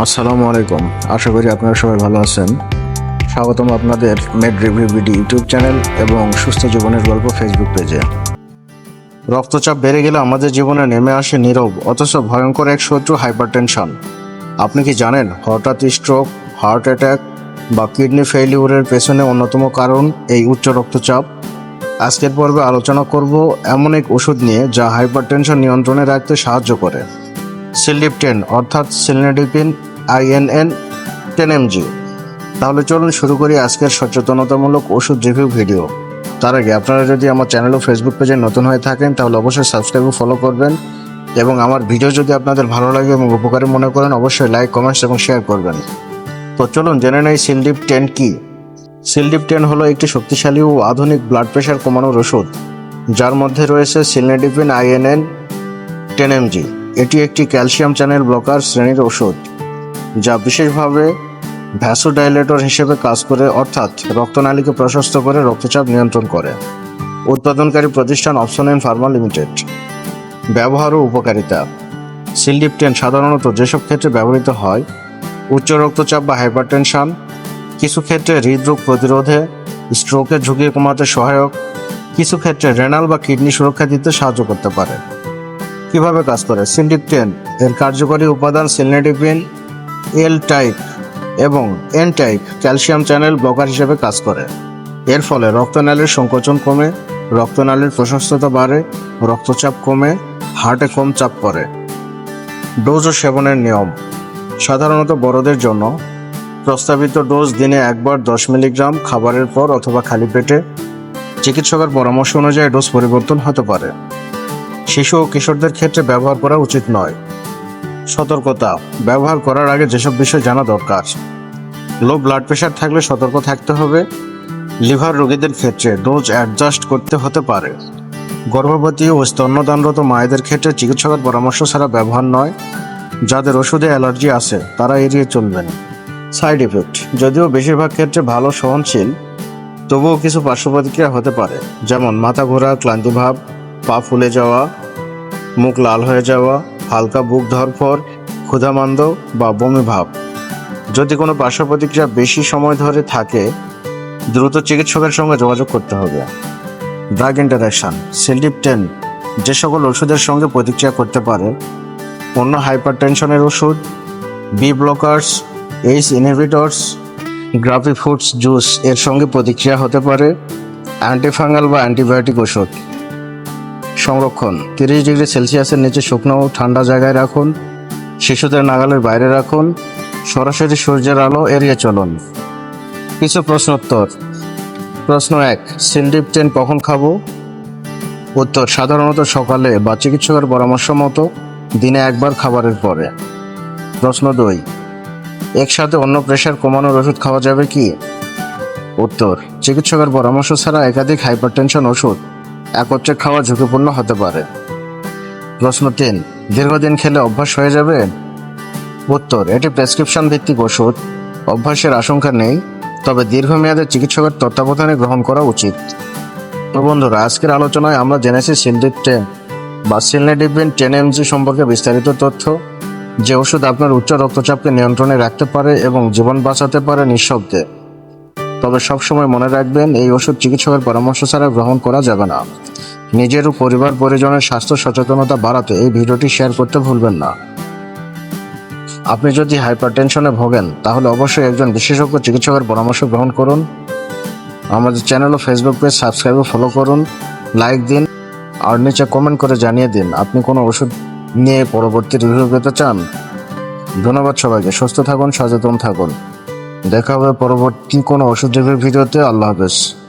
আসসালামু আলাইকুম। আশা করি আপনারা সবাই ভালো আছেন। স্বাগতম আপনাদের med review BD YouTube channel এবং সুস্থ জীবনের গল্প ফেসবুক পেজে রক্তচাপ বেড়ে গেলে আমাদের জীবনে নেমে আসে নীরব, অথচ ভয়ঙ্কর এক শত্রু হাইপারটেনশন। আপনি কি জানেন, হঠাৎ স্ট্রোক হার্ট অ্যাটাক বা কিডনি ফেইলিউরের পেছনে অন্যতম কারণ এই উচ্চ রক্তচাপ? আজকের পর্বে আলোচনা করব এমন এক ওষুধ নিয়ে যা হাইপারটেনশন নিয়ন্ত্রণে রাখতে সাহায্য করে। সিলিপটেন, অর্থাৎ সিলনেডিপিন আইএনএন টেন এমজি তাহলে চলুন শুরু করি আজকের সচেতনতামূলক ওষুধ রিভিউ ভিডিও। তার আগে আপনারা যদি আমার চ্যানেল ও ফেসবুক পেজে নতুন হয়ে থাকেন, তাহলে অবশ্যই সাবস্ক্রাইব ও ফলো করবেন এবং আমার ভিডিও যদি আপনাদের ভালো লাগে এবং উপকারী মনে করেন, অবশ্যই লাইক কমেন্টস এবং শেয়ার করবেন। তো চলুন জেনে নেই সিলডিপ টেন কি। সিলডিপ টেন হলো একটি শক্তিশালী ও আধুনিক ব্লাড প্রেশার কমানোর ওষুধ, যার মধ্যে রয়েছে সিলনেডিপিন আইএনএন টেন এমজি এটি একটি ক্যালসিয়াম চ্যানেল ব্লকার শ্রেণির ওষুধ, যা বিশেষভাবে ভ্যাসোডাইলেটর হিসেবে কাজ করে, অর্থাৎ রক্তনালীকে প্রশস্ত করে রক্তচাপ নিয়ন্ত্রণ করে। উৎপাদনকারী প্রতিষ্ঠান অপশন এন ফার্মা লিমিটেড। ব্যবহার ও উপকারিতা। সিলডিপটেন সাধারণত যেসব ক্ষেত্রে ব্যবহৃত হয়, উচ্চ রক্তচাপ বা হাইপারটেনশন, কিছু ক্ষেত্রে হৃদরোগ প্রতিরোধে, স্ট্রোকের ঝুঁকি কমাতে সহায়ক, কিছু ক্ষেত্রে রেনাল বা কিডনি সুরক্ষা দিতে সাহায্য করতে পারে। কীভাবে কাজ করে? সিন্ডিপটেন এর কার্যকরী উপাদান সিলনেডিপিন এল টাইপ এবং N type calcium channel blocker হিসেবে কাজ করে। এর ফলে রক্তনালীর সংকোচন কমে, রক্তনালীর প্রশস্ততা বাড়ে, রক্তচাপ কমে, হার্টে কম চাপ পড়ে। ডোজ ও সেবনের নিয়ম। সাধারণত বড়দের জন্য প্রস্তাবিত ডোজ দিনে একবার দশ মিলিগ্রাম খাবারের পর অথবা খালি পেটে। চিকিৎসকের পরামর্শ অনুযায়ী ডোজ পরিবর্তন হতে পারে। শিশু ও কিশোরদের ক্ষেত্রে ব্যবহার করা উচিত নয়। সতর্কতা, ব্যবহার করার আগে যেসব বিষয় জানা দরকার। লো ব্লাড প্রেশার থাকলে সতর্ক থাকতে হবে। লিভার রোগীদের ক্ষেত্রে ডোজ অ্যাডজাস্ট করতে হতে পারে। গর্ভবতী ও স্তন্যদানরত মায়েদের ক্ষেত্রে চিকিৎসকের পরামর্শ ছাড়া ব্যবহার নয়। যাদের ওষুধে অ্যালার্জি আছে, তারা এড়িয়ে চলবেন। সাইড ইফেক্ট যদিও বেশিরভাগ ক্ষেত্রে ভালো সহনশীল, তবুও কিছু পার্শ্ব প্রতিক্রিয়া হতে পারে। যেমন মাথা ঘোরা ক্লান্তিভাব পা ফুলে যাওয়া মুখ লাল হয়ে যাওয়া, হালকা বুক ধরফর, ক্ষুধামান্দ বা বমি ভাব। যদি কোনো পার্শ্ব প্রতিক্রিয়া বেশি সময় ধরে থাকে, দ্রুত চিকিৎসকের সঙ্গে যোগাযোগ করতে হবে। ড্রাগ ইন্টারাকশন সেলডিপটেন যে সকল ওষুধের সঙ্গে প্রতিক্রিয়া করতে পারে, অন্য হাইপার টেনশনের ওষুধ B blockers H inhibitors grapefruit juice এর সঙ্গে প্রতিক্রিয়া হতে পারে অ্যান্টিফাঙ্গাল বা অ্যান্টিবায়োটিক ওষুধ। সংরক্ষণ। তিরিশ ডিগ্রি সেলসিয়াসের নিচে শুকনো ও ঠান্ডা জায়গায় রাখুন। শিশুদের নাগালের বাইরে রাখুন। সরাসরি সূর্যের আলো এড়িয়ে চলুন। কিছু প্রশ্নোত্তর। প্রশ্ন এক সিলডিপটেন কখন খাব? উত্তর, সাধারণত সকালে বা চিকিৎসকের পরামর্শ মতো দিনে একবার খাবারের পরে। প্রশ্ন দুই, একসাথে অন্য প্রেশার কমানোর ওষুধ খাওয়া যাবে কি? উত্তর, চিকিৎসকের পরামর্শ ছাড়া একাধিক হাইপারটেনশন ওষুধ একত্রে খাওয়া ঝুঁকিপূর্ণ হতে পারে। প্রশ্ন তিন, দীর্ঘদিন খেলে অভ্যাস হয়ে যাবে? উত্তর, এটি প্রেসক্রিপশন ভিত্তিক ওষুধ। অভ্যাসের আশঙ্কা নেই, তবে দীর্ঘমেয়াদে চিকিৎসকের তত্ত্বাবধানে গ্রহণ করা উচিত। বন্ধুরা, আজকের আলোচনায় আমরা জেনেছি সিলডিপ টেন বা সিলনেডিপিন টেন এমজি সম্পর্কে বিস্তারিত তথ্য। যে ওষুধ আপনার উচ্চ রক্তচাপকে নিয়ন্ত্রণে রাখতে পারে এবং জীবন বাঁচাতে পারে নিঃশব্দে। তবে সবসময় মনে রাখবেন, এই ওষুধ চিকিৎসকের পরামর্শ ছাড়া গ্রহণ করা যাবে না। নিজের ও পরিবার পরিজনের স্বাস্থ্য সচেতনতা বাড়াতে এই ভিডিওটি শেয়ার করতে ভুলবেন না। আপনি যদি হাইপারটেনশনে ভোগেন, তাহলে অবশ্যই একজন বিশেষজ্ঞ চিকিৎসকের পরামর্শ গ্রহণ করুন। আমাদের চ্যানেল ও ফেসবুক পেজ সাবস্ক্রাইব ও ফলো করুন লাইক দিন, আর নিচে কমেন্ট করে জানিয়ে দিন, আপনি কোনো ওষুধ নিয়ে পরবর্তী রিভিউ পেতে চান। ধন্যবাদ সবাইকে, সুস্থ থাকুন, সচেতন থাকুন। দেখা হবে পরবর্তী কোনো ওষুধ ভিডিওতে। আল্লাহ হাফেজ।